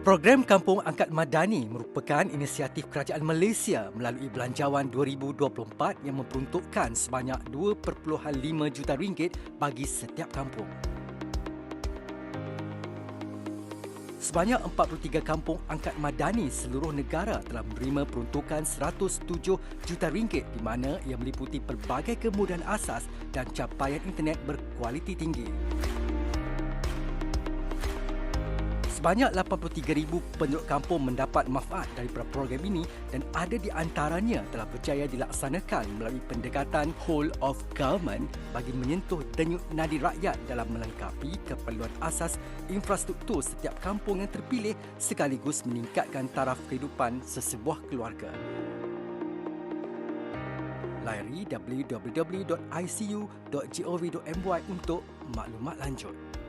Program Kampung Angkat Madani merupakan inisiatif kerajaan Malaysia melalui Belanjawan 2024 yang memperuntukkan sebanyak 2.5 juta ringgit bagi setiap kampung. Sebanyak 43 kampung angkat madani seluruh negara telah menerima peruntukan 107 juta ringgit di mana ia meliputi pelbagai kemudahan asas dan capaian internet berkualiti tinggi. Sebanyak 83,000 penduduk kampung mendapat manfaat daripada program ini dan ada di antaranya telah berjaya dilaksanakan melalui pendekatan whole of government bagi menyentuh denyut nadi rakyat dalam melengkapi keperluan asas infrastruktur setiap kampung yang terpilih sekaligus meningkatkan taraf kehidupan sesebuah keluarga. Layari www.icu.gov.my untuk maklumat lanjut.